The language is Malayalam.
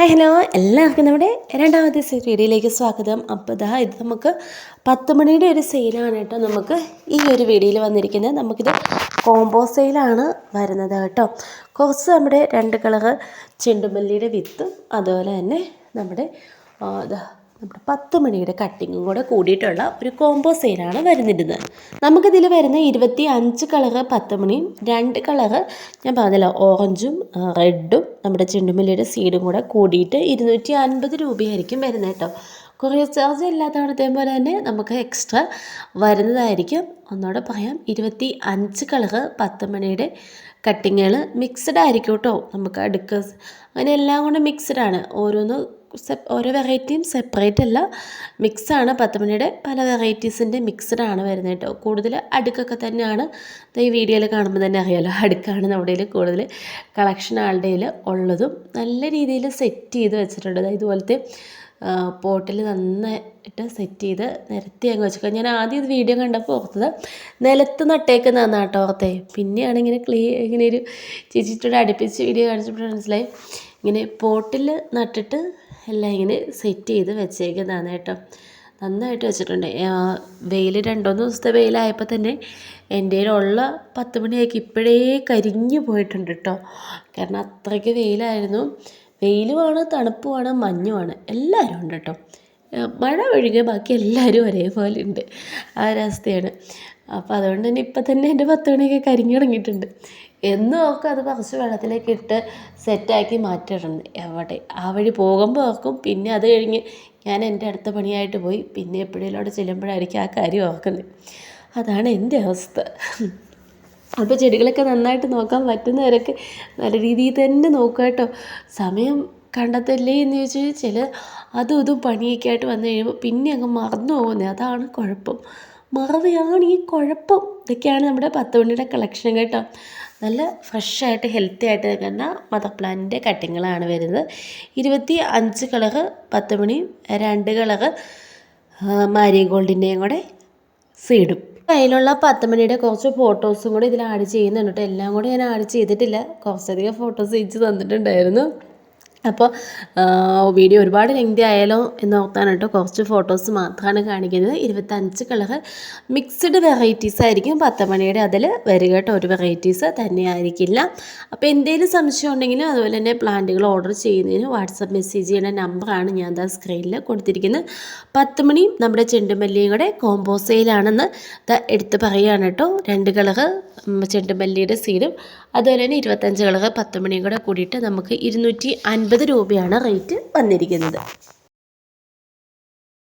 ഹായ് ഹലോ എല്ലാവർക്കും നമ്മുടെ രണ്ടാമത്തെ വീഡിയോയിലേക്ക് സ്വാഗതം. അപ്പോൾ ഇതാ ഇത് നമുക്ക് പത്ത് മണിയുടെ ഒരു സെയിലാണ് കേട്ടോ നമുക്ക് ഈ ഒരു വീഡിയോയിൽ വന്നിരിക്കുന്നത്. നമുക്കിത് കോംബോ സെയിലാണ് വരുന്നത് കേട്ടോ. കുറച്ച് നമ്മുടെ രണ്ട് കളർ ചെണ്ടുമല്ലിയുടെ വിത്തും അതുപോലെ തന്നെ നമ്മുടെ നമ്മുടെ പത്ത് മണിയുടെ കട്ടിങ്ങും കൂടെ കൂടിയിട്ടുള്ള ഒരു കോംബോ സെയിലാണ് വരുന്നിരുന്നത്. നമുക്കിതിൽ വരുന്ന ഇരുപത്തി അഞ്ച് കളറ് പത്ത് മണിയും രണ്ട് കളറ് ഞാൻ പറഞ്ഞല്ലോ ഓറഞ്ചും റെഡും നമ്മുടെ ചെണ്ടുമല്ലിയുടെ സീഡും കൂടെ കൂടിയിട്ട് ഇരുന്നൂറ്റി അൻപത് രൂപയായിരിക്കും വരുന്നത് കേട്ടോ. കൊറിയർ ചാർജ് ഇല്ലാത്തവണത്തെ പോലെ തന്നെ നമുക്ക് എക്സ്ട്രാ വരുന്നതായിരിക്കും. ഒന്നുകൂടെ പറയാം ഇരുപത്തി അഞ്ച് കളറ് പത്ത് മണിയുടെ കട്ടിങ്ങുകൾ മിക്സഡ് ആയിരിക്കും കേട്ടോ. നമുക്ക് അടുക്ക അങ്ങനെ എല്ലാം കൂടെ മിക്സഡ് ആണ്. ഓരോന്ന് ഓരോ വെറൈറ്റിയും സെപ്പറേറ്റ് അല്ല. മിക്സാണ് പത്ത് മണിയുടെ പല വെറൈറ്റീസിന്റെ മിക്സ്ഡ് ആണ് വരുന്നത് കേട്ടോ. കൂടുതൽ അടുക്കൊക്കെ തന്നെയാണ്. ഈ വീഡിയോയിൽ കാണുമ്പോൾ തന്നെ അറിയാലോ അടുക്കാണ് നമ്മുടെ കൂടുതൽ കളക്ഷൻ ആളുടെ ഉള്ളതും നല്ല രീതിയിൽ സെറ്റ് ചെയ്ത് വെച്ചിട്ടുണ്ട്. ഇതുപോലത്തെ പോട്ടിൽ നന്നായിട്ട് സെറ്റ് ചെയ്ത് നിരത്തി അങ്ങ് വെച്ചേക്കാം ഞാൻ ആദ്യം ഇത് വീഡിയോ കണ്ടപ്പോൾ ഓർത്തത് നിലത്ത് നട്ടേക്കുന്നതാണ് കേട്ടോ ഓർത്തേ. പിന്നെയാണ് ഇങ്ങനെ ക്ലീ ഇങ്ങനെ ഒരു ചേച്ചിട്ടോട് അടുപ്പിച്ച് വീഡിയോ കാണിച്ചപ്പോൾ മനസ്സിലായി ഇങ്ങനെ പോട്ടിൽ നട്ടിട്ട് എല്ലാം ഇങ്ങനെ സെറ്റ് ചെയ്ത് വെച്ചേക്കുന്നതാണ് കേട്ടോ. നന്നായിട്ട് വെച്ചിട്ടുണ്ട്. വെയിൽ രണ്ടൂന്ന് ദിവസത്തെ വെയിലായപ്പോൾ തന്നെ എന്റെ കയ്യിലുള്ള പത്ത് മണിയാക്കി ഇപ്പോഴേ കരിഞ്ഞു പോയിട്ടുണ്ട് കേട്ടോ. കാരണം അത്രയ്ക്ക് വെയിലായിരുന്നു. വെയിലുമാണ് തണുപ്പുമാണ് മഞ്ഞുമാണ്. എല്ലാവരും ഉണ്ട് കേട്ടോ. മഴ ഒഴികെ ബാക്കി എല്ലാവരും ഒരേപോലെ ഉണ്ട്. ആ ഒരവസ്ഥയാണ്. അപ്പോൾ അതുകൊണ്ട് തന്നെ ഇപ്പം തന്നെ എന്റെ പത്ത് മണിയൊക്കെ കരിഞ്ഞു തുടങ്ങിയിട്ടുണ്ട്. എന്നും ഓർക്കും അത് കുറച്ച് വെള്ളത്തിലേക്ക് ഇട്ട് സെറ്റാക്കി മാറ്റിയിട്ടുണ്ട്. എവിടെ? ആ വഴി പോകുമ്പോൾ ഓർക്കും പിന്നെ അത് കഴിഞ്ഞ് ഞാൻ എന്റെ അടുത്ത പണിയായിട്ട് പോയി. പിന്നെ എപ്പോഴേലും അവിടെ ചെല്ലുമ്പോഴായിരിക്കും ആ കാര്യം ഓർക്കുന്നത് അതാണ് എന്റെ അവസ്ഥ. അപ്പോൾ ചെടികളൊക്കെ നന്നായിട്ട് നോക്കാൻ പറ്റുന്നവരൊക്കെ നല്ല രീതിയിൽ തന്നെ നോക്കുക കേട്ടോ. സമയം കണ്ടെത്തല്ലേ എന്ന് ചോദിച്ചാൽ ചില അതും ഇതും പണിയൊക്കെ ആയിട്ട് വന്നു കഴിയുമ്പോൾ പിന്നെ അങ്ങ് മറന്നു പോകുന്നത് അതാണ് കുഴപ്പം. മറവിയാണ് ഈ കുഴപ്പം. ഇതൊക്കെയാണ് നമ്മുടെ പത്ത് മണിയുടെ കളക്ഷൻ കേട്ടോ. നല്ല ഫ്രഷായിട്ട് ഹെൽത്തി ആയിട്ട് നിൽക്കുന്ന മദർ പ്ലാന്റിന്റെ കട്ടിങ്ങുകളാണ് വരുന്നത്. ഇരുപത്തി അഞ്ച് കളറ് പത്ത് മണി രണ്ട് കളറ് മാരിഗോൾഡിന്റെയും കൂടെ സീഡും കയ്യിലുള്ള പത്ത് മണിയുടെ കുറച്ച് ഫോട്ടോസും കൂടി ഇതിൽ ആഡ് ചെയ്യുന്നുണ്ട് കേട്ടോ. എല്ലാം കൂടി ഞാൻ ആഡ് ചെയ്തിട്ടില്ല. കുറച്ചധികം ഫോട്ടോസ് ഇച്ച് തന്നിട്ടുണ്ടായിരുന്നു. അപ്പോൾ വീഡിയോ ഒരുപാട് ലെങ്തി ആയാലോ എന്ന് ഓർത്താണ് കുറച്ച് ഫോട്ടോസ് മാത്രമാണ് കാണിക്കുന്നത്. ഇരുപത്തഞ്ച് കളർ മിക്സ്ഡ് വെറൈറ്റീസ് ആയിരിക്കും. പത്ത് മണിയുടെ അതിൽ വരിക കേട്ടോ. ഒരു വെറൈറ്റീസ് തന്നെ ആയിരിക്കില്ല അപ്പോൾ എന്തെങ്കിലും സംശയം ഉണ്ടെങ്കിലും അതുപോലെ തന്നെ പ്ലാന്റുകൾ ഓർഡർ ചെയ്യുന്നതിന് വാട്സപ്പ് മെസ്സേജ് ചെയ്യുന്ന നമ്പറാണ് ഞാൻ ദാ സ്ക്രീനിൽ കൊടുത്തിരിക്കുന്നത്. പത്ത് മണിയും നമ്മുടെ ചെണ്ടുമല്ലിയും കൂടെ കോംബോ സെയിലാണെന്ന് എടുത്ത് പറയുകയാണ് കേട്ടോ. രണ്ട് കളർ ചെണ്ടുമല്ലിയുടെ സീലും അതുപോലെ തന്നെ ഇരുപത്തഞ്ച് കളർ പത്ത് മണിയും കൂടെ കൂടിയിട്ട് നമുക്ക് ഇരുന്നൂറ്റി അൻപത് രൂപയാണ് റേറ്റ് വന്നിരിക്കുന്നത്.